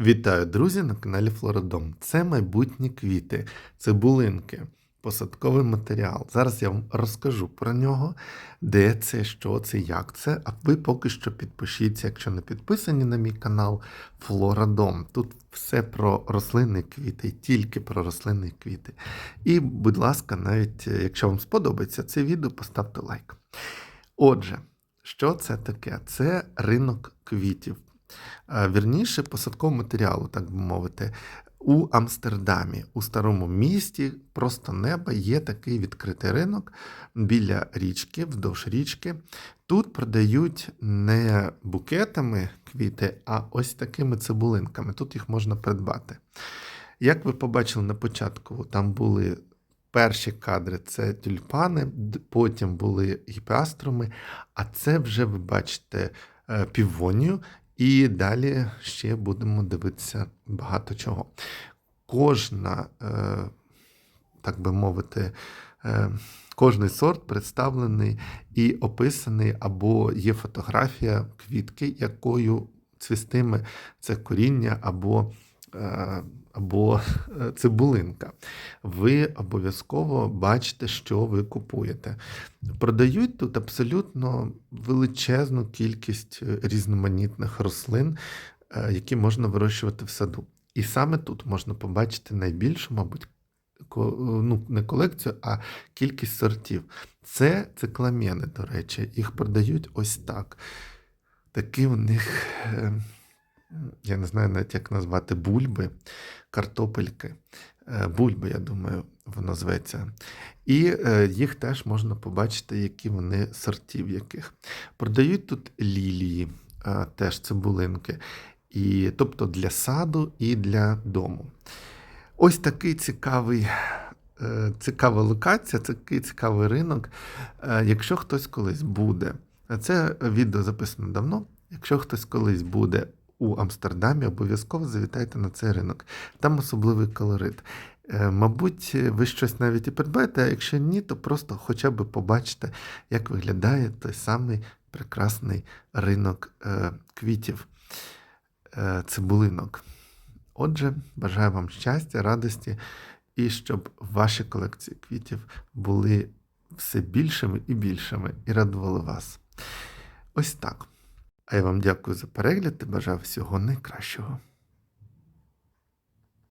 Вітаю, друзі, на каналі Флоридом. Це майбутні квіти, цибулинки, посадковий матеріал. Зараз я вам розкажу про нього, де це, що це, як це. А ви поки що підпишіться, якщо не підписані на мій канал Флоридом. Тут все про рослинні квіти, тільки про рослинні квіти. І, будь ласка, навіть е, якщо вам сподобається це відео, поставте лайк. Отже, що це таке? Це ринок квітів. Вірніше, посадкового матеріалу, так би мовити. У Амстердамі, у старому місті, просто неба є такий відкритий ринок біля річки, вздовж річки. Тут продають не букетами квіти, а ось такими цибулинками. Тут їх можна придбати. Як ви побачили на початку, там були перші кадри це тюльпани, потім були гіпеаструми, а це вже ви бачите е, півонію. І далі ще будемо дивитися багато чого. Кожна, е, так би мовити, е, кожний сорт представлений і описаний, або є фотографія квітки, якою цвістиме це коріння, або, або е, цибулинка. Ви обов'язково бачите, що ви купуєте. Продають тут абсолютно величезну кількість е, різноманітних рослин, е, які можна вирощувати в саду. І саме тут можна побачити найбільшу, мабуть, ну, не колекцію, а кількість сортів. Це цикламени, до речі, їх продають ось так. Такі у них, е, я не знаю навіть як назвати, бульби, картопельки. Е, Бульби, я думаю, воно зветься. І е, їх теж можна побачити, які вони сортів яких. Продають тут лілії, е, теж цибулинки. І, тобто для саду і для дому. Ось такий цікавий, цікава локація, такий цікавий ринок. Якщо хтось колись буде, це відео записано давно. Якщо хтось колись буде у Амстердамі, обов'язково завітайте на цей ринок. Там особливий колорит. Е, Мабуть, ви щось навіть і придбаєте, а якщо ні, то просто хоча б побачите, як виглядає той самий прекрасний ринок е, квітів, е, цибулинок. Отже, бажаю вам щастя, радості і щоб ваші колекції квітів були все більшими і більшими і радували вас. Ось так. А я вам дякую за перегляд і бажаю всього найкращого.